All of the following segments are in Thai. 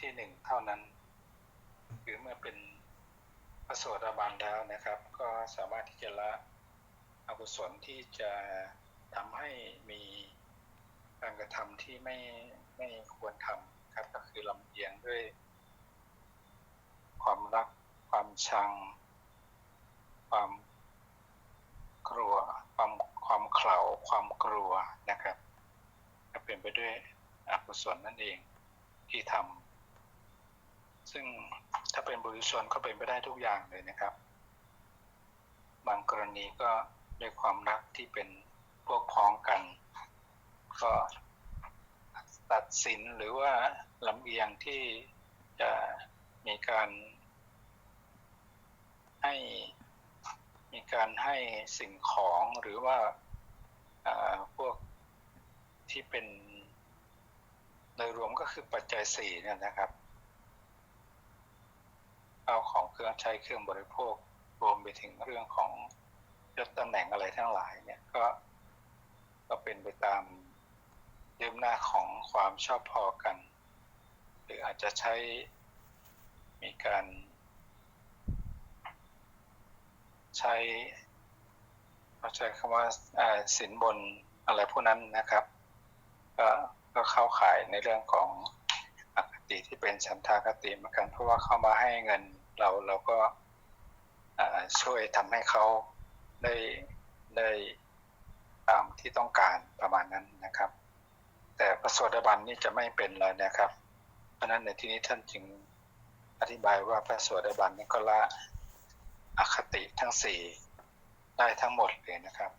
ที่หนึ่งเท่านั้นหรือเมื่อเป็นพระโสดาบันแล้วนะครับ ก็สามารถที่จะละอกุศลที่จะทำให้มีการกระทำที่ไม่ไม่ควรทำครับ ก็คือลำเอียงด้วย ความรัก ความชัง ความกลัว ความความเข่าความกลัวนะครับก็เป็นไปด้วยอกุศลนั่นเองที่ทำ ซึ่งถ้าเป็นบุริชนก็เป็นไปได้ทุกอย่างเลยนะครับ บางกรณีก็ด้วยความรักที่เป็นพวกพ้องกัน ก็ตัดสินหรือว่าลำเอียงที่จะมีการให้มีการให้สิ่งของหรือว่าอ่าพวกที่เป็นโดยรวมก็คือปัจจัยสี่เนี่ยนะครับ เอาของเครื่องใช้เครื่องบริโภค รวมไปถึงเรื่องของยศตำแหน่งอะไรทั้งหลายเนี่ยก็ก็เป็นไปตามเดิมหน้าของความชอบพอกัน หรืออาจจะใช้มีการ ใช้เราใช้คำว่าอ่าสินบนอะไรพวกนั้นนะครับ ก็ก็เข้าข่ายในเรื่องของอคติที่เป็นฉันทากติเหมือนกันเพราะว่าเข้ามาให้เงิน เราเราก็ช่วยทำให้เขาได้ได้ตามที่ต้องการประมาณนั้นนะครับ แต่พระโสดาบันนี่จะไม่เป็นเลยนะครับ เพราะนั้นในที่นี้ท่านจึงอธิบายว่าพระโสดาบันนี่ก็ละอคติทั้งสี่ได้ทั้งหมดเลยนะครับ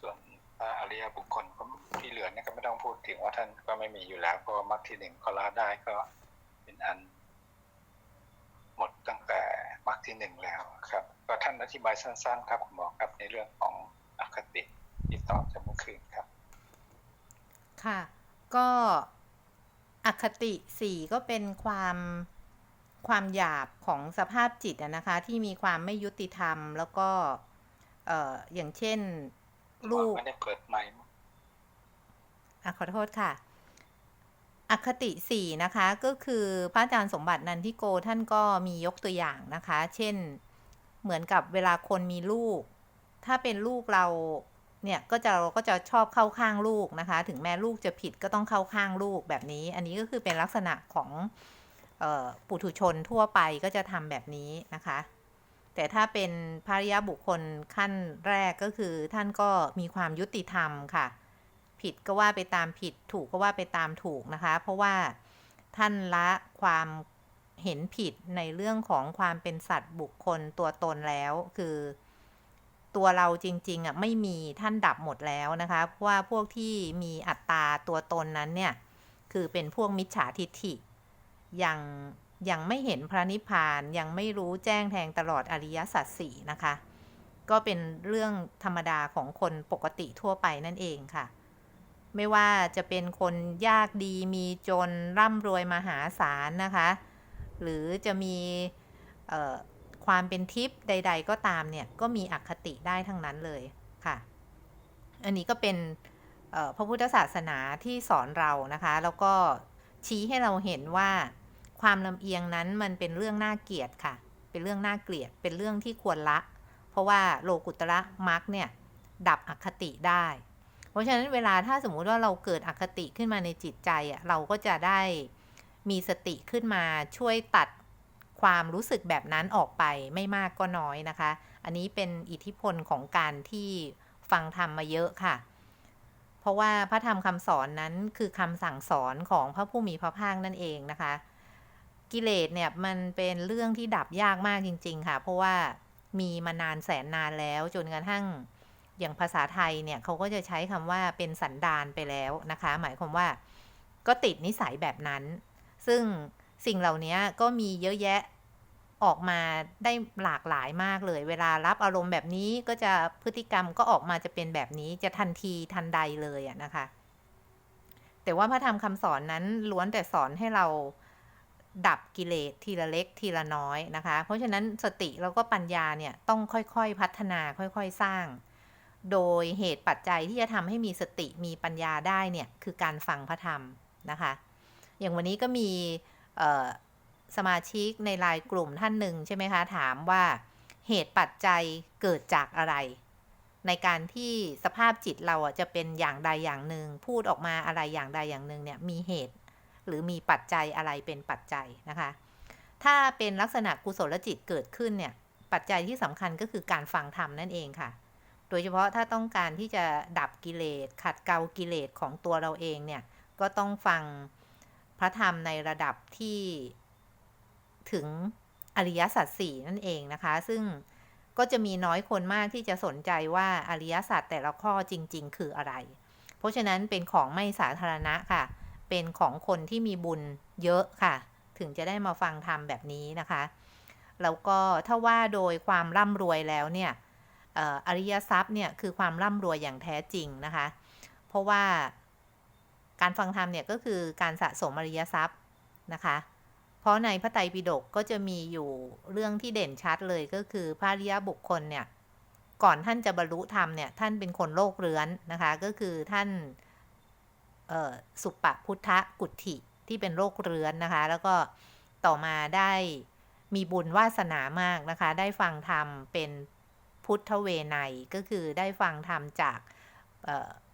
ส่วนพระอริยบุคคลก็ที่เหลือนี่ก็ไม่ต้องพูดถึงว่าท่านก็ไม่มีอยู่แล้วเพราะมรรคที่หนึ่งก็ละได้ก็เป็นอัน หมดตั้งแต่มรรคที่หนึ่งแล้วครับ ก็ท่านอธิบายสั้น ๆ ครับคุณหมอครับในเรื่องของอคติที่ตอบจากเมื่อคืนครับ ค่ะ ก็อคติสี่ก็เป็นความความหยาบของสภาพจิตอะนะคะ ที่มีความไม่ยุติธรรม แล้วก็เอ่ออย่างเช่น ลูกไม่ได้เปิดไมค์อะขอโทษค่ะ อคติสี่นะคะก็คือพระอาจารย์สมบัตินันทิโกท่านก็มียกตัวอย่างนะคะ เช่นเหมือนกับเวลาคนมีลูก ถ้าเป็นลูกเราเนี่ยก็จะเราก็จะชอบเข้าข้างลูกนะคะ ถึงแม้ลูกจะผิดก็ต้องเข้าข้างลูกแบบนี้ อันนี้ก็คือเป็นลักษณะของออปุถุชนทั่วไปก็จะทำแบบนี้นะคะ แต่ถ้าเป็นภริยาบุคคลขั้นแรกก็คือท่านก็มีความยุติธรรมค่ะ ผิดก็ว่าไปตามผิดถูกก็ว่าไปตามถูกนะคะ เพราะว่าท่านละความเห็นผิดในเรื่องของความเป็นสัตว์บุคคลตัวตนแล้ว คือ ตัวเราจริงๆอะไม่มีท่านดับหมดแล้วนะคะเพราะว่าพวกที่มีอัตตาตัวตนนั้นเนี่ย คือเป็นพวกมิจฉาทิฏฐิยังยังไม่เห็นพระนิพพานยังไม่รู้แจ้งแทงตลอดอริยสัจสี่นะคะ ก็เป็นเรื่องธรรมดาของคนปกติทั่วไปนั่นเองค่ะ ไม่ว่าจะเป็นคนยากดีมีจนร่ำรวยมหาศาลนะคะ หรือจะมีความเป็นทิพย์ใด ๆ ก็ตามเนี่ยก็มีอคติได้ทั้งนั้นเลยค่ะ อันนี้ก็เป็นพระพุทธศาสนาที่สอนเรานะคะ แล้วก็ชี้ให้เราเห็นว่าความลำเอียงนั้นมันเป็นเรื่องน่าเกลียดค่ะ เป็นเรื่องน่าเกลียด เป็นเรื่องที่ควรละ เพราะว่าโลกุตระมรรคเนี่ยดับอคติได้ ราะฉะนั้นเวลาถ้าสมมุติว่าเราเกิดอคติขึ้นมาในจิตใจอะเราก็จะได้มีสติขึ้นมาช่วยตัดความรู้สึกแบบนั้นออกไปไม่มากก็น้อยนะคะ อันนี้เป็นอิทธิพลของการที่ฟังธรรมมาเยอะค่ะ เพราะว่าพระธรรมคำสอนนั้นคือคำสั่งสอนของพระผู้มีพระภาคนั่นเองนะคะ กิเลสเนี่ยมันเป็นเรื่องที่ดับยากมากจริง ๆ ค่ะ เพราะว่ามีมานานแสนนานแล้วจนกระทั่ง อย่างภาษาไทยเนี่ยเขาก็จะใช้คำว่าเป็นสันดานไปแล้วนะคะ หมายความว่าก็ติดนิสัยแบบนั้น ซึ่งสิ่งเหล่านี้ก็มีเยอะแยะออกมาได้หลากหลายมากเลย เวลารับอารมณ์แบบนี้ก็จะพฤติกรรมก็ออกมาจะเป็นแบบนี้จะทันทีทันใดเลยอะนะคะ แต่ว่าพระธรรมคำสอนนั้นล้วนแต่สอนให้เราดับกิเลสทีละเล็กทีละน้อยนะคะ เพราะฉะนั้นสติแล้วก็ปัญญาเนี่ยต้องค่อยๆพัฒนาค่อยๆสร้าง โดยเหตุปัจจัยที่จะทำให้มีสติมีปัญญาได้เนี่ยคือการฟังพระธรรมนะคะ อย่างวันนี้ก็มีสมาชิกในไลน์กลุ่มท่านหนึ่งใช่ไหมคะ ถามว่าเหตุปัจจัยเกิดจากอะไร ในการที่สภาพจิตเราอะจะเป็นอย่างใดอย่างหนึ่ง พูดออกมาอะไรอย่างใดอย่างหนึ่งเนี่ยมีเหตุ หรือมีปัจจัยอะไรเป็นปัจจัยนะคะ ถ้าเป็นลักษณะกุศลจิตเกิดขึ้นเนี่ยปัจจัยที่สำคัญก็คือการฟังธรรมนั่นเองค่ะ โดยเฉพาะถ้าต้องการที่จะดับกิเลสขัดเกลากิเลสของตัวเราเองเนี่ย ก็ต้องฟังพระธรรมในระดับที่ถึงอริยสัจสี่นั่นเองนะคะ ซึ่งก็จะมีน้อยคนมากที่จะสนใจว่าอริยสัจแต่ละข้อจริง ๆ คืออะไร เพราะฉะนั้นเป็นของไม่สาธารณะค่ะ เป็นของคนที่มีบุญเยอะค่ะ ถึงจะได้มาฟังธรรมแบบนี้นะคะ แล้วก็ถ้าว่าโดยความร่ำรวยแล้วเนี่ย อริยทรัพย์เนี่ยคือความร่ำรวยอย่างแท้จริงนะคะ เพราะว่าการฟังธรรมเนี่ยก็คือการสะสมอริยทรัพย์นะคะ เพราะในพระไตรปิฎกก็จะมีอยู่เรื่องที่เด่นชัดเลยก็คือพระริยบุคคลเนี่ยก่อนท่านจะบรรลุธรรมเนี่ยท่านเป็นคนโลกเรื้อนนะคะ ก็คือท่านสุปพุทธกุฏิที่เป็นโรคเรื้อนนะคะ แล้วก็ต่อมาได้มีบุญวาสนามากนะคะ ได้ฟังธรรมเป็น พุทธเวไนก็คือได้ฟังธรรมจาก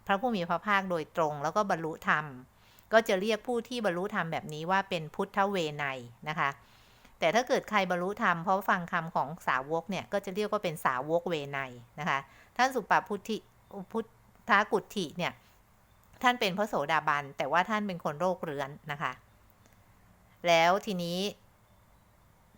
พระผู้มีพระภาคโดยตรง แล้วก็บรรลุธรรม ก็จะเรียกผู้ที่บรรลุธรรมแบบนี้ว่าเป็นพุทธเวไนนะคะ แต่ถ้าเกิดใครบรรลุธรรมเพราะฟังคำของสาวกเนี่ยก็จะเรียกว่าเป็นสาวกเวไนนะคะท่านสุปปพุทธิพุทธกุฏิเนี่ยท่านเป็นพระโสดาบันแต่ว่าท่านเป็นคนโรคเรื้อนนะคะ แล้วทีนี้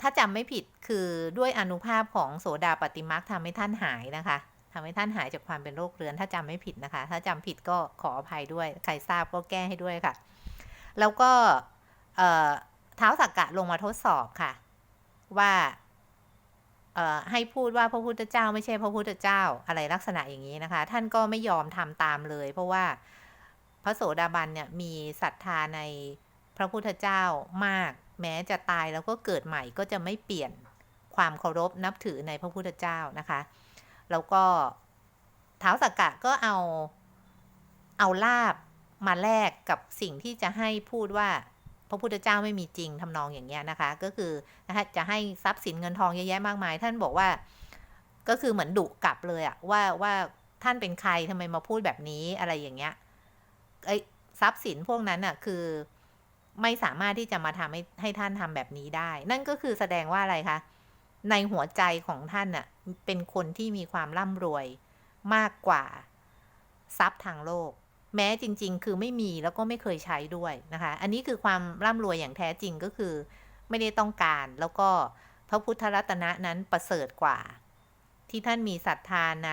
ถ้าจำไม่ผิดคือด้วยอนุภาพของโสดาปฏิมักทำให้ท่านหายนะคะทำให้ท่านหายจากความเป็นโรคเรื้อนถ้าจำไม่ผิดนะคะ ถ้าจำผิดก็ขออภัยด้วย ใครทราบก็แก้ให้ด้วยค่ะ แล้วก็เท้าสักกะลงมาทดสอบค่ะ ว่าให้พูดว่าพระพุทธเจ้าไม่ใช่พระพุทธเจ้าอะไรลักษณะอย่างนี้นะคะ ท่านก็ไม่ยอมทำตามเลย เพราะว่าพระโสดาบันเนี่ยมีศรัทธาในพระพุทธเจ้ามาก แม้จะตายแล้วก็เกิดใหม่ก็จะไม่เปลี่ยนความเคารพนับถือในพระพุทธเจ้านะคะแล้วก็เท้าสักกะก็เอาเอาลาบมาแลกกับสิ่งที่จะให้พูดว่าพระพุทธเจ้าไม่มีจริงทำนองอย่างเงี้ยนะคะ ก็คือนะคะจะให้ทรัพย์สินเงินทองเยอะแยะมากมาย ท่านบอกว่าก็คือเหมือนดุกลับเลยอะว่าว่าท่านเป็นใครทำไมมาพูดแบบนี้อะไรอย่างเงี้ยไอ้ทรัพย์สินพวกนั้นอะคือ ไม่สามารถที่จะมาทำให้ให้ท่านทำแบบนี้ได้ นั่นก็คือแสดงว่าอะไรคะ ในหัวใจของท่านน่ะ เป็นคนที่มีความร่ำรวยมากกว่าทรัพย์ทางโลก แม้จริง ๆ คือไม่มีแล้วก็ไม่เคยใช้ด้วยนะคะ อันนี้คือความร่ำรวยอย่างแท้จริงก็คือ ไม่ได้ต้องการแล้วก็พระพุทธรัตนะนั้นประเสริฐกว่า ที่ท่านมีศรัทธาใน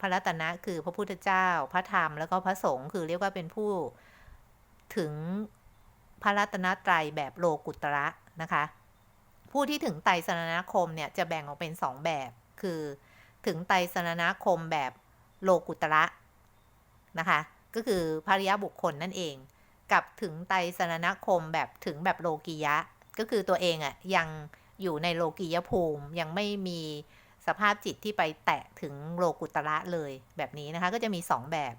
พระรัตนะคือพระพุทธเจ้า พระธรรมแล้วก็พระสงฆ์คือเรียกว่าเป็นผู้ถึง พระรัตนตรัยแบบโลกุตระนะคะ ผู้ที่ถึงไตรสรณคมเนี่ยจะแบ่งออกเป็นสองแบบ คือถึงไตรสรณคมแบบโลกุตระนะคะ ก็คือภริยบุคคลนั่นเอง กับถึงไตรสรณคมแบบถึงแบบโลกียะ ก็คือตัวเองอะ่ะยังอยู่ในโลกียภูมิยังไม่มีสภาพจิตที่ไปแตะถึงโลกุตระเลยแบบนี้นะคะ ก็จะมีสองแบบ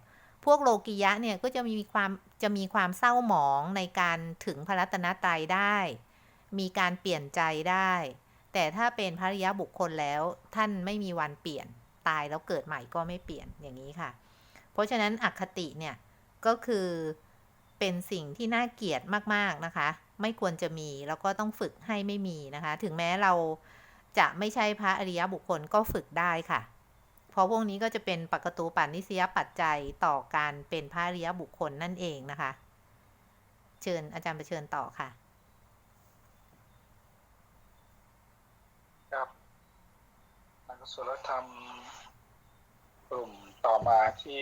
พวกโลกียะเนี่ยก็จะมีความจะมีความเศร้าหมองในการถึงพระรัตนตรัยได้ มีการเปลี่ยนใจได้ แต่ถ้าเป็นภริยบุคคลแล้วท่านไม่มีวันเปลี่ยนตายแล้วเกิดใหม่ก็ไม่เปลี่ยนอย่างนี้ค่ะ เพราะฉะนั้นอคติเนี่ยก็คือเป็นสิ่งที่น่าเกลียดมากๆนะคะ ไม่ควรจะมีแล้วก็ต้องฝึกให้ไม่มีนะคะ ถึงแม้เราจะไม่ใช่พระอริยบุคคลก็ฝึกได้ค่ะ เพราะพวกนี้ก็จะเป็นปกตูปันนิสยปัจจัยต่อการเป็นพระริยบุคคลนั่นเองนะคะ เชิญอาจารย์ไปเชิญต่อค่ะ ครับอกุศลธรรมกลุ่มต่อมาที่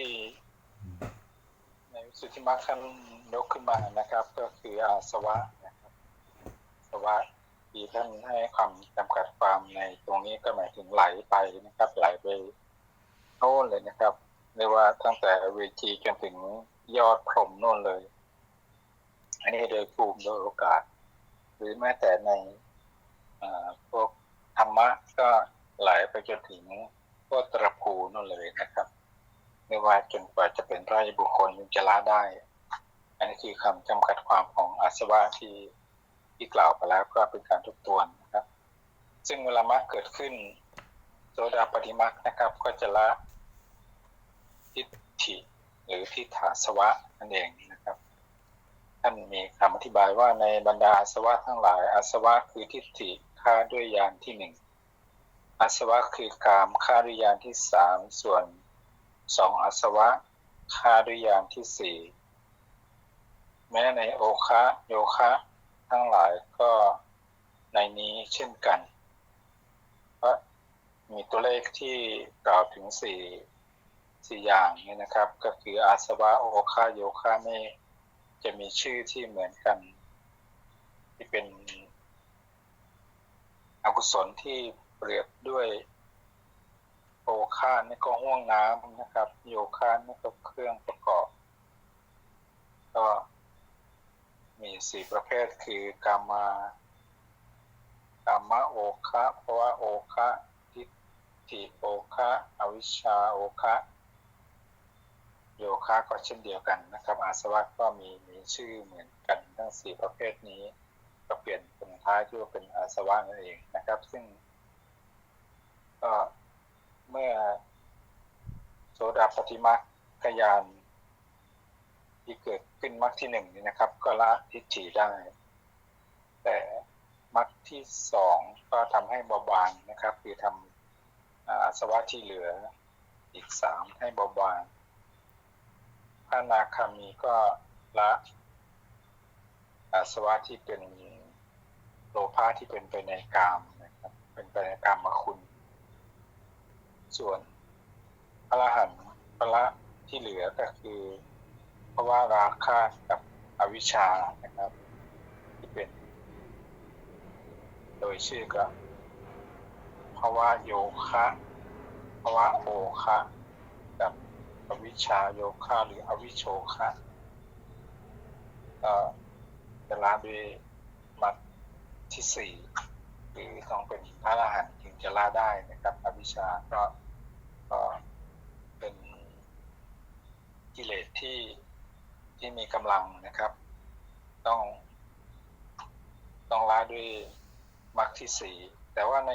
ในวิสุทธิมรรคท่านยกขึ้นมานะครับ ก็คืออาสวะนะครับสวะที่ท่านให้ความจำกัดความในตรงนี้ก็หมายถึงไหลไปนะครับ ไหลไป โน่นเลยนะครับเรียกว่าตั้งแต่เวทีจนถึงยอดพรมโน่นเลย อันนี้โดยภูมิโดยโอกาส หรือแม้แต่ในพวกธรรมะก็ไหลไปจนถึงพวกตระภูนั่นเลยนะครับ ไม่ว่าจนกว่าจะเป็นราชบุคคลยังจะละได้ อันนี้คือคำจำกัดความของอาสวะที่ที่กล่าวไปแล้วก็เป็นการทบทวนนะครับ ซึ่งเวลามรรคเกิดขึ้นโสดาปฏิมรรคนะครับ ก็จะละ ทิฏฐิ หรือทิฏฐาสวะนั่นเองนะครับ ท่านมีคำอธิบายว่าในบรรดาอาสวะทั้งหลายอาสวะคือทิฏฐิฆ่าด้วยยานที่หนึ่งอาสวะคือกามฆ่าด้วยยานที่สามส่วนสองอาสวะฆ่าด้วยยานที่สี่แม้ในโอคะโยคะทั้งหลายก็ในนี้เช่นกันเพราะมีตัวเลขที่กล่าวถึงสี่ สี่อย่างนี้นะครับ ก็คืออาสวะโอคะโยคะนี่จะมีชื่อที่เหมือนกัน ที่เป็นอกุศลที่เปรียบด้วยโอคานี่ก็ห่วงน้ำนะครับ โยคะนี่ก็เครื่องประกอบ ก็มีสี่ประเภทคือกามา กามโอคะเพราะว่าโอคะทิฏฐิโอคะอวิชชาโอคะ โยคะก็เช่นเดียวกันนะครับ อาสวะก็มีมีชื่อเหมือนกันทั้งสี่ประเภทนี้ ก็เปลี่ยนตรงท้ายที่ว่าเป็นอาสวะนั่นเองนะครับ ซึ่งก็เมื่อโสดาปฏิมาขยานที่เกิดขึ้นมรรคที่หนึ่งนี่นะครับ ก็ละทิฏฐิได้ แต่มรรคที่สองก็ทำให้เบาบางนะครับ คือทำอ่าอาสวะที่เหลืออีกสามให้เบาบาง พระนาคามีก็ละอาสวะที่เป็นโลภะที่เป็นไปในกามนะครับ เป็นไปในกามมาคุณ ส่วนพระรหันต์พระที่เหลือก็คือเพราะว่าราคะกับอวิชชานะครับ ที่เป็น โดยชื่อก็เพราะว่าโยคะเพราะว่าโอคะ อวิชชาโยคะหรืออวิโชคะก็จะละด้วยมัดที่สี่หรือต้องเป็นพระอรหันต์ถึงจะละได้นะครับ อวิชชาก็ก็เป็นกิเลสที่ที่มีกำลังนะครับ ต้อง ต้องละด้วยมรรคที่สี่แต่ว่าใน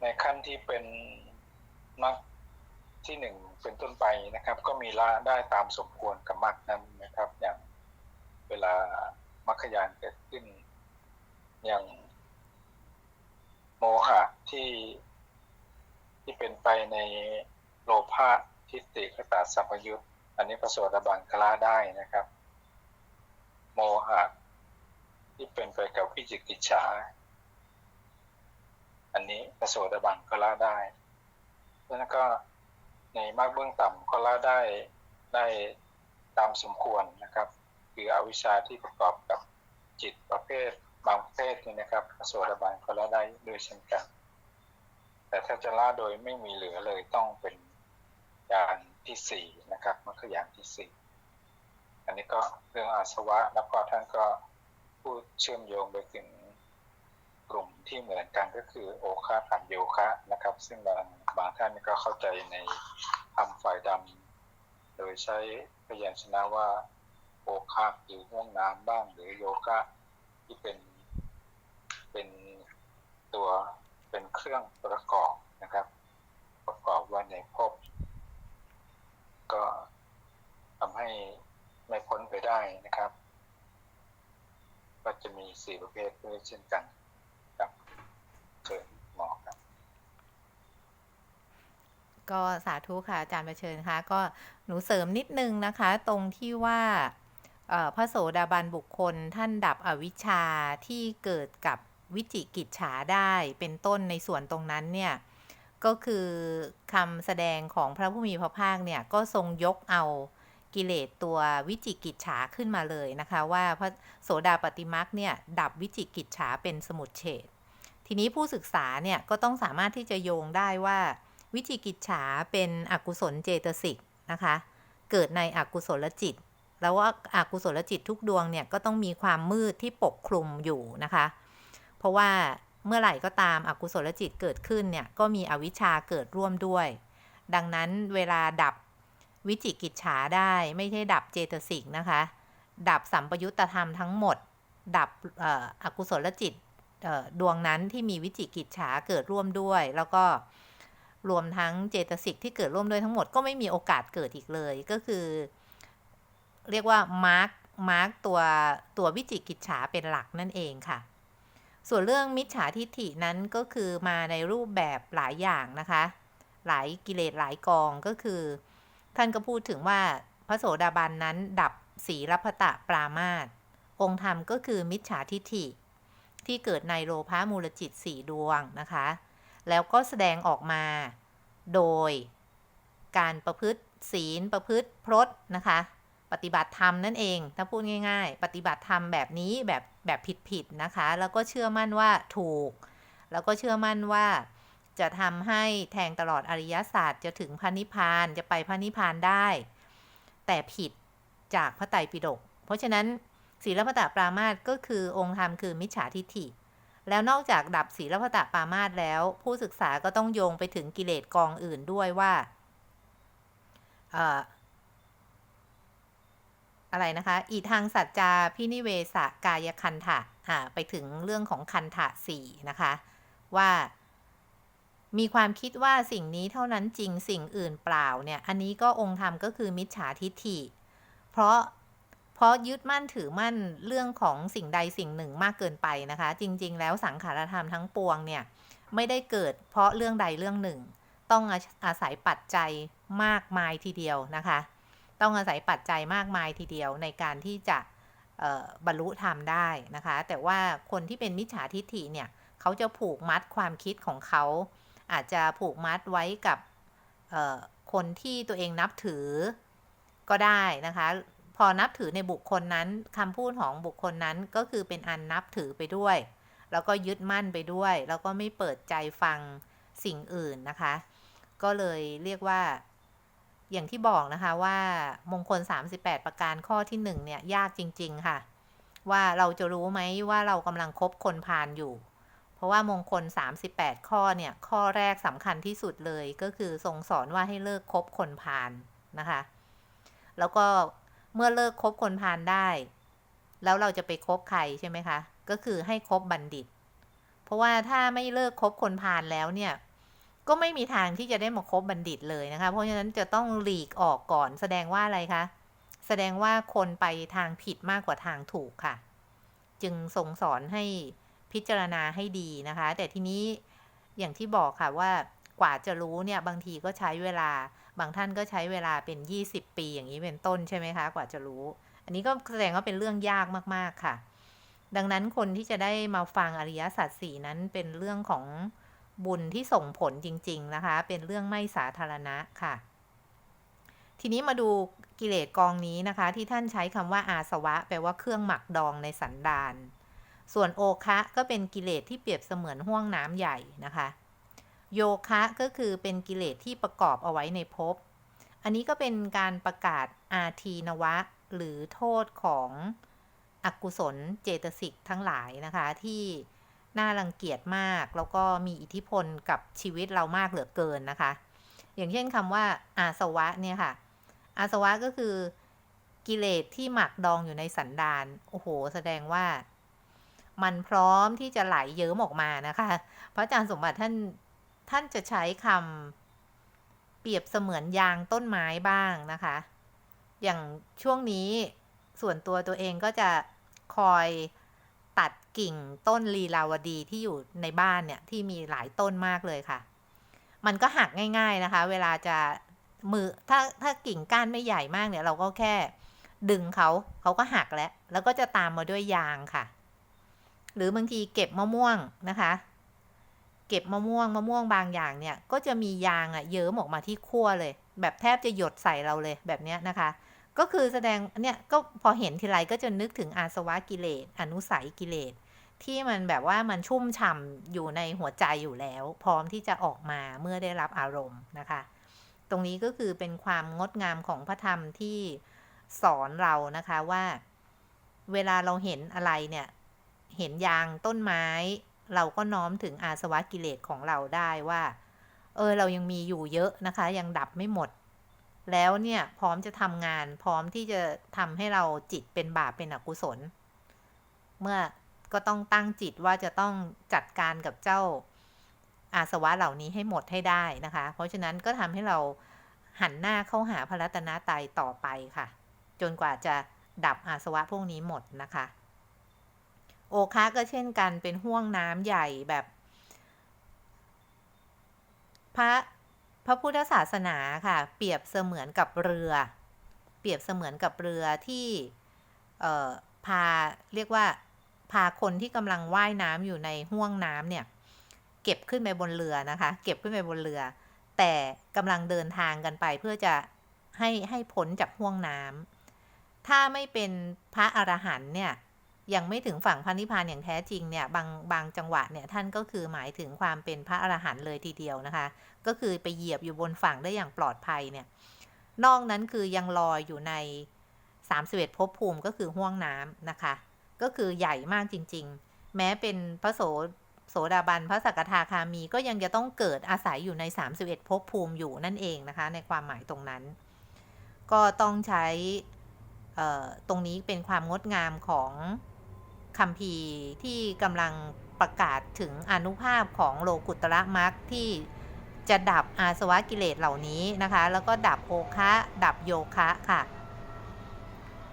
ในขั้นที่เป็นมรรคที่หนึ่ง เป็นต้นไปนะครับ ก็มีละได้ตามสมควรกับมรรคนั้นนะครับ อย่างเวลามรรคยานเกิดขึ้น อย่างโมหะที่ที่เป็นไปในโลภะทิฏฐิกตาสัมปยุตอันนี้พระโสดบันกละได้นะครับ โมหะที่เป็นไปกับวิจิกิจฉา อันนี้พระโสดบันก็ละได้แล้วก็ ในมรรคเบื้องต่ำก็ละได้ได้ตามสมควรนะครับ คืออวิชชาที่ประกอบกับจิตประเภทบางประเภทนี่นะครับโสดาบันก็ละได้ด้วยเช่นกัน แต่ถ้าจะละโดยไม่มีเหลือเลยต้องเป็นยานที่สี่นะครับมรรคยานที่สี่อันนี้ก็เรื่องอาสวะแล้วก็ท่านก็พูดเชื่อมโยงไปถึงกลุ่มที่เหมือนกันก็คือโอคากับโยคะนะครับ ซึ่งบา บางท่านก็เข้าใจในทำฝ่ายดำโดยใช้พยัญชนะว่าโอคาคือห้วงน้ำบ้างหรือโยคะที่เป็นเป็นตัวเป็นเครื่องประกอบนะครับ ประกอบไว้ในภพก็ทำให้ไม่พ้นไปได้นะครับ ก็จะมีสี่ประเภทด้วยเช่นกันครับเชิญหมอครับ ก็สาธุค่ะอาจารย์ประเชิญคะก็หนูเสริมนิดนึงนะคะ ตรงที่ว่าพระโสดาบันบุคคลท่านดับอวิชชาที่เกิดกับวิจิกิจฉาได้เป็นต้นในส่วนตรงนั้นเนี่ย ก็คือคำแสดงของพระผู้มีพระภาคเนี่ย ก็ทรงยกเอากิเลสตัววิจิกิจฉาขึ้นมาเลยนะคะ ว่าพระโสดาปฏิมักเนี่ย ดับวิจิกิจฉาเป็นสมุทเฉดทีนี้ผู้ศึกษาเนี่ย ก็ต้องสามารถที่จะโยงได้ว่า วิจิกิจฉาเป็นอกุศลเจตสิกนะคะ เกิดในอกุศลจิต แล้วว่าอากุศลจิตทุกดวงเนี่ยก็ต้องมีความมืดที่ปกคลุมอยู่นะคะ เพราะว่าเมื่อไหร่ก็ตามอากุศลจิตเกิดขึ้นเนี่ยก็มีอวิชชาเกิดร่วมด้วย ดังนั้นเวลาดับวิจิกิจฉาได้ไม่ใช่ดับเจตสิกนะคะ ดับสัมปยุตตธรรมทั้งหมด ดับอออกุศลจิตดวงนั้นที่มีวิจิกิจฉาเกิดร่วมด้วย แล้วก็ รวมทั้งเจตสิกที่เกิดร่วมด้วยทั้งหมดก็ไม่มีโอกาสเกิดอีกเลย ก็คือ เรียกว่ามาร์กมาร์กตัวตัววิจิกิจฉาเป็นหลักนั่นเองค่ะ ส่วนเรื่องมิจฉาทิฏฐินั้นก็คือมาในรูปแบบหลายอย่างนะคะ หลายกิเลสหลายกองก็คือ ท่านก็พูดถึงว่าพระโสดาบันนั้นดับสีรพตะปรามาตองค์ธรรมก็คือมิจฉาทิฏฐิ ที่เกิดในโลภะมูลจิตสี่ดวงนะคะ แล้วก็แสดงออกมา โดย การประพฤติศีลประพฤติพรตนะคะ ปฏิบัติธรรมนั่นเอง ถ้าพูดง่ายๆ ปฏิบัติธรรมแบบนี้แบบแบบผิดๆนะคะ แล้วก็เชื่อมั่นว่าถูก แล้วก็เชื่อมั่นว่าจะทำให้แทงตลอดอริยศาสตร์จะถึงพระนิพพานจะไปพระนิพพานได้ แต่ผิดจากพระไตรปิฎกเพราะฉะนั้นศีลพตปรามาสก็คือองค์ธรรมคือมิจฉาทิฏฐิ แล้วนอกจากดับศีลพตปามาสแล้ว ผู้ศึกษาก็ต้องโยงไปถึงกิเลสกองอื่นด้วยว่าออะไรนะคะ อีทางสัจจาพินิเวสกายคันถะอ่าไปถึงเรื่องของคันถะสี่นะคะ ว่ามีความคิดว่าสิ่งนี้เท่านั้นจริงสิ่งอื่นเปล่าเนี่ย อันนี้ก็องค์ธรรมก็คือมิจฉาทิฏฐิ เพราะ เพราะยึดมั่นถือมั่นเรื่องของสิ่งใดสิ่งหนึ่งมากเกินไปนะคะ จริง ๆ แล้วสังขารธรรมทั้งปวงเนี่ยไม่ได้เกิดเพราะเรื่องใดเรื่องหนึ่ง ต้องอาศัยปัจจัยมากมายทีเดียวนะคะ ต้องอาศัยปัจจัยมากมายทีเดียวในการที่จะบรรลุธรรมได้นะคะ แต่ว่าคนที่เป็นมิจฉาทิฏฐิเนี่ยเขาจะผูกมัดความคิดของเขา อาจจะผูกมัดไว้กับคนที่ตัวเองนับถือก็ได้นะคะ พอนับถือในบุคคลนั้นคำพูดของบุคคลนั้นก็คือเป็นอันนับถือไปด้วย แล้วก็ยึดมั่นไปด้วย แล้วก็ไม่เปิดใจฟังสิ่งอื่นนะคะ ก็เลยเรียกว่า อย่างที่บอกนะคะว่ามงคล 38 ประการข้อที่ 1 เนี่ย ยากจริง ๆ ค่ะ ว่าเราจะรู้ไหมว่าเรากำลังคบคนพาลอยู่ เพราะว่ามงคล 38 ข้อเนี่ย ข้อแรกสำคัญที่สุดเลยก็คือทรงสอนว่าให้เลิกคบคนพาลนะคะ แล้วก็ เมื่อเลิกคบคนพาลได้ แล้วเราจะไปคบใครใช่ไหมคะ ก็คือให้คบบัณฑิต เพราะว่าถ้าไม่เลิกคบคนพาลแล้วเนี่ย ก็ไม่มีทางที่จะได้มาคบบัณฑิตเลยนะคะ เพราะฉะนั้นจะต้องหลีกออกก่อน แสดงว่าอะไรคะ แสดงว่าคนไปทางผิดมากกว่าทางถูกค่ะ จึงทรงสอนให้พิจารณาให้ดีนะคะ แต่ทีนี้อย่างที่บอกค่ะว่า กว่าจะรู้เนี่ยบางทีก็ใช้เวลา บางท่านก็ใช้เวลาเป็น 20 ปีอย่างนี้เป็นต้นใช่ไหมคะ กว่าจะรู้ อันนี้ก็แสดงว่าเป็นเรื่องยากมากๆค่ะ ดังนั้นคนที่จะได้มาฟังอริยสัจสี่นั้นเป็นเรื่องของบุญที่ส่งผลจริง ๆนะคะ เป็นเรื่องไม่สาธารณะค่ะ ทีนี้มาดูกิเลสกองนี้นะคะ ที่ท่านใช้คำว่าอาสวะ แปลว่าเครื่องหมักดองในสันดานส่วนโอคะก็เป็นกิเลสที่เปรียบเสมือนห่วงน้ำใหญ่นะคะ โยคะก็คือเป็นกิเลสที่ประกอบเอาไว้ในภพ อันนี้ก็เป็นการประกาศอาทีนวะ หรือโทษของอกุศลเจตสิกทั้งหลายนะคะ ที่น่ารังเกียจมาก แล้วก็มีอิทธิพลกับชีวิตเรามากเหลือเกินนะคะ อย่างเช่นคำว่า อาสวะเนี่ยค่ะ อาสวะก็คือกิเลสที่หมักดองอยู่ในสันดาน โอ้โห แสดงว่า มันพร้อมที่จะไหลเยิ้มออกมานะคะ พระอาจารย์สมบัติท่าน ท่านจะใช้คำเปรียบเสมือนยางต้นไม้บ้างนะคะ อย่างช่วงนี้ส่วนตัวตัวเองก็จะคอยตัดกิ่งต้นลีลาวดีที่อยู่ในบ้านเนี่ย ที่มีหลายต้นมากเลยค่ะ มันก็หักง่าย ๆนะคะ เวลาจะมือถ้าถ้ากิ่งก้านไม่ใหญ่มากเนี่ย เราก็แค่ดึงเขาเขาก็หักแล้ว แล้วก็จะตามมาด้วยยางค่ะ หรือบางทีเก็บมะม่วงนะคะ ก็บมะม่วงมะม่วงบางอย่างเนี่ย ก็จะมียางอะ่ะเยิ้มออกมาที่ขั้วเลย แบบแทบจะหยดใส่เราเลยแบบนี้นะคะ ก็คือแสดงเนี่ยก็พอเห็นทีไรก็จะนึกถึงอาสวะกิเลสอนุสัยกิเลสที่มันแบบว่ามันชุ่มฉ่าอยู่ในหัวใจอยู่แล้ว พร้อมที่จะออกมาเมื่อได้รับอารมณ์นะคะ ตรงนี้ก็คือเป็นความงดงามของพระธรรมที่สอนเรานะคะว่า เวลาเราเห็นอะไรเนี่ย เห็นยางต้นไม้ เราก็น้อมถึงอาสวะกิเลสของเราได้ว่า เออเรายังมีอยู่เยอะนะคะ ยังดับไม่หมด แล้วเนี่ยพร้อมจะทำงาน พร้อมที่จะทำให้เราจิตเป็นบาปเป็นอกุศล เมื่อก็ต้องตั้งจิตว่าจะต้องจัดการกับเจ้าอาสวะเหล่านี้ให้หมดให้ได้นะคะ เพราะฉะนั้นก็ทำให้เราหันหน้าเข้าหาพระรัตนตรัยต่อไปค่ะ จนกว่าจะดับอาสวะพวกนี้หมดนะคะ โอคาก็เช่นกันเป็นห่วงน้ำใหญ่แบบ พระพระพุทธศาสนาค่ะ เปรียบเสมือนกับเรือ เปรียบเสมือนกับเรือที่เอ่อพาเรียกว่าพาคนที่กำลังว่ายน้ำอยู่ในห่วงน้ำเนี่ย เก็บขึ้นไปบนเรือนะคะ เก็บขึ้นไปบนเรือ แต่กำลังเดินทางกันไปเพื่อจะให้ให้พ้นจากห่วงน้ำถ้าไม่เป็นพระอรหันต์เนี่ย ยังไม่ถึงฝั่งพระนิพพานอย่างแท้จริงเนี่ยบางบางจังหวะเนี่ยท่านก็คือหมายถึงความเป็นพระอรหันต์เลยทีเดียวนะคะ ก็คือไปเหยียบอยู่บนฝั่งได้อย่างปลอดภัยเนี่ยนอกนั้นคือยังลอยอยู่ใน31ภพภูมิก็คือห่วงน้ำนะคะ ก็คือใหญ่มากจริง ๆ แม้เป็นพระโสโสดาบันพระสักทาคามีก็ยังจะต้องเกิดอาศัยอยู่ใน 31ภพภูมิอยู่นั่นเองนะคะ ในความหมายตรงนั้น ก็ต้องใช้ตรงนี้เป็นความงดงามของ คำพีที่กำลังประกาศถึงอนุภาพของโลกุตระมรรคที่จะดับอาสวะกิเลสเหล่านี้นะคะ แล้วก็ดับโอคะดับโยคะค่ะ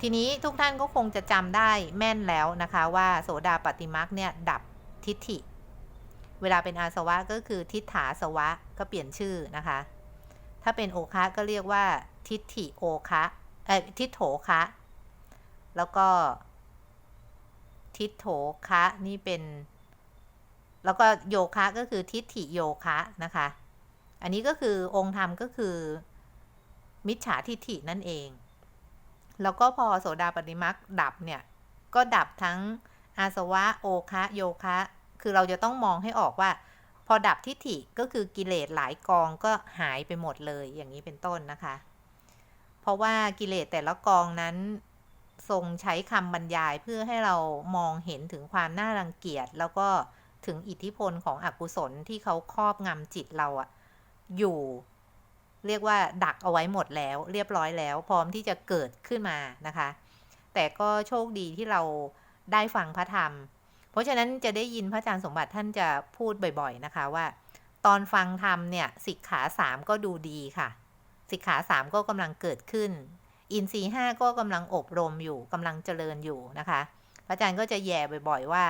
ทีนี้ทุกท่านก็คงจะจำได้แม่นแล้วนะคะว่าโสดาปฏิมรรคเนี่ยดับทิฏฐิ เวลาเป็นอาสวะก็คือทิฏฐาสวะก็เปลี่ยนชื่อนะคะ ถ้าเป็นโอคะก็เรียกว่าทิฏฐิโอคะเอ่อทิฏโถคะ แล้วก็ ทิฏโถคะนี่เป็น แล้วก็โยคะก็คือทิฏฐิโยคะนะคะ อันนี้ก็คือองค์ธรรมก็คือ มิจฉาทิฏฐินั่นเอง แล้วก็พอโสดาปฏิมักดับเนี่ย ก็ดับทั้งอาสวะโอคะโยคะ คือเราจะต้องมองให้ออกว่า พอดับทิฏฐิก็คือกิเลสหลายกองก็หายไปหมดเลยอย่างนี้เป็นต้นนะคะ เพราะว่ากิเลสแต่ละกองนั้น ทรงใช้คำบรรยายเพื่อให้เรามองเห็นถึงความน่ารังเกียจ แล้วก็ถึงอิทธิพลของอกุศลที่เขาครอบงำจิตเราอะอยู่ เรียกว่าดักเอาไว้หมดแล้ว เรียบร้อยแล้ว พร้อมที่จะเกิดขึ้นมานะคะ แต่ก็โชคดีที่เราได้ฟังพระธรรม เพราะฉะนั้นจะได้ยินพระอาจารย์สมบัติท่านจะพูดบ่อย ๆนะคะว่า ตอนฟังธรรมเนี่ยสิกขาสามก็ดูดีค่ะ สิกขาสามก็กำลังเกิดขึ้น อินทรีห้าก็กำลังอบรมอยู่กำลังเจริญอยู่นะคะพระอาจารย์ก็จะแย่บ่อยๆว่า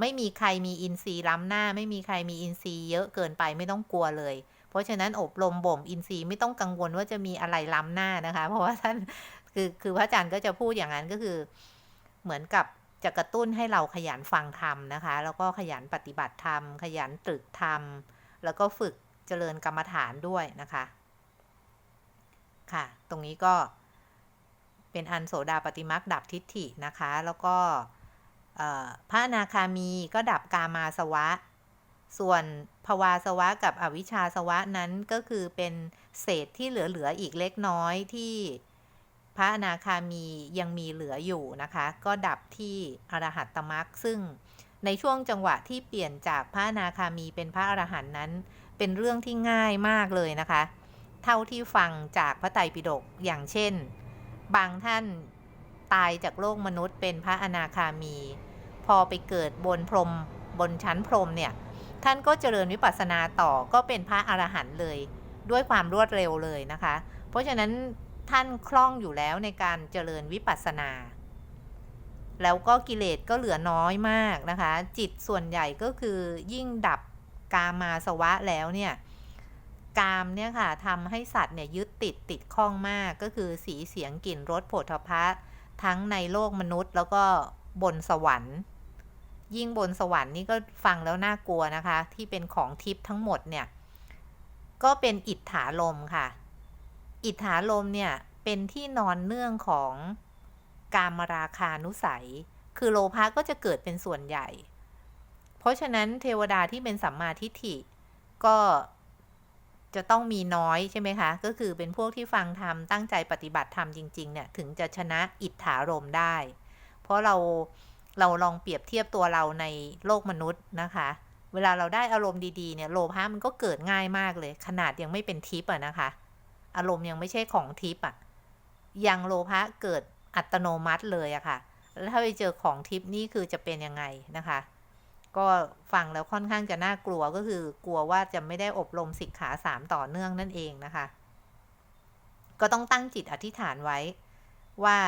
ไม่มีใครมีอินทรีย์ล้ำหน้า ไม่มีใครมีอินทรีย์เยอะเกินไปไม่ต้องกลัวเลย เพราะฉะนั้นอบรมบ่มอินทรีย์ไม่ต้องกังวลว่าจะมีอะไรล้ำหน้านะคะ เพราะว่าท่านคือคือพระอาจารย์ก็จะพูดอย่างนั้นก็คือเหมือนกับจะกระตุ้นให้เราขยันฟังธรรมนะคะ แล้วก็ขยันปฏิบัติธรรม ขยันตรึกธรรม แล้วก็ฝึกเจริญกรรมฐานด้วยนะคะ ค่ะ ตรงนี้ก็ เป็นอันโสดาปฏิมักดับทิฏฐินะคะ แล้วก็พระนาคามีก็ดับกามาสวะ ส่วนภวาสวะกับอวิชชาสวะนั้นก็คือเป็นเศษที่เหลือๆอีกเล็กน้อยที่พระนาคามียังมีเหลืออยู่นะคะ ก็ดับที่อรหัตตมรรคซึ่งในช่วงจังหวะที่เปลี่ยนจากพระนาคามีเป็นพระอรหันต์นั้น เป็นเรื่องที่ง่ายมากเลยนะคะ เท่าที่ฟังจากพระไตรปิฎกอย่างเช่น บางท่านตายจากโลกมนุษย์เป็นพระอนาคามี พอไปเกิดบนพรมบนชั้นพรมเนี่ย ท่านก็เจริญวิปัสสนาต่อก็เป็นพระอรหันต์เลย ด้วยความรวดเร็วเลยนะคะ เพราะฉะนั้นท่านคล่องอยู่แล้วในการเจริญวิปัสสนา แล้วก็กิเลสก็เหลือน้อยมากนะคะ จิตส่วนใหญ่ก็คือยิ่งดับกามาสวะแล้วเนี่ย กามเนี่ยค่ะทำให้สัตว์เนี่ยยึดติดติดข้องมากก็คือสีเสียงกลิ่นรสโผฏฐะทั้งในโลกมนุษย์ แล้วก็บนสวรรค์ ยิ่งบนสวรรค์นี่ก็ฟังแล้วน่ากลัวนะคะ ที่เป็นของทิพย์ทั้งหมดเนี่ย ก็เป็นอิทธาลมค่ะ อิทธาลมเนี่ยเป็นที่นอนเนื่องของกามราคานุสัย คือโลภะก็จะเกิดเป็นส่วนใหญ่ เพราะฉะนั้นเทวดาที่เป็นสัมมาทิฏฐิก็ จะต้องมีน้อยใช่ไหมคะ ก็คือเป็นพวกที่ฟังธรรมตั้งใจปฏิบัติธรรมจริง ๆ เนี่ย ถึงจะชนะอิทธารมได้ เพราะเราเราลองเปรียบเทียบตัวเราในโลกมนุษย์นะคะ เวลาเราได้อารมณ์ดีๆเนี่ยโลภะมันก็เกิดง่ายมากเลย ขนาดยังไม่เป็นทิพย์อะนะคะ อารมณ์ยังไม่ใช่ของทิพย์อะยังโลภะเกิดอัตโนมัติเลยอะคะ่ะ แล้วถ้าไปเจอของทิพย์นี่คือจะเป็นยังไงนะคะ ก็ฟังแล้วค่อนข้างจะน่ากลัวก็คือกลัวว่าจะไม่ได้อบรมสิกขาสามต่อเนื่องนั่นเองนะคะ ก็ต้องตั้งจิตอธิษฐานไว้ ว่า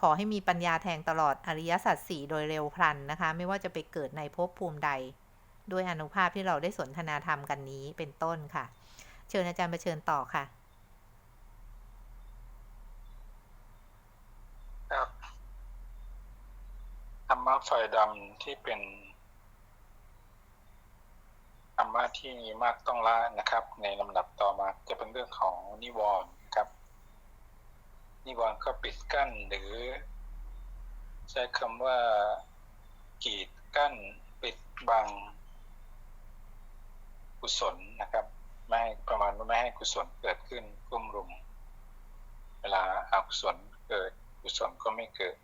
ขอให้มีปัญญาแทงตลอดอริยสัจสี่โดยเร็วพลันนะคะ ไม่ว่าจะไปเกิดในภพภูมิใด ด้วยอนุภาพที่เราได้สนทนาธรรมกันนี้เป็นต้นค่ะ เชิญอาจารย์ปเชิญต่อค่ะ ครับธรรมะไฟดำที่เป็น ธรรมะที่มีมากต้องละนะครับ ในลำดับต่อมาจะเป็นเรื่องของนิวรณ์ครับ นิวรณ์ก็ปิดกั้นหรือ ใช้คำว่า กีดกั้น ปิดบังกุศลนะครับ ไม่ให้ประมาณว่าไม่ให้กุศลเกิดขึ้นกุ้มรุม เวลาอากุศลเกิดกุศลก็ไม่เกิด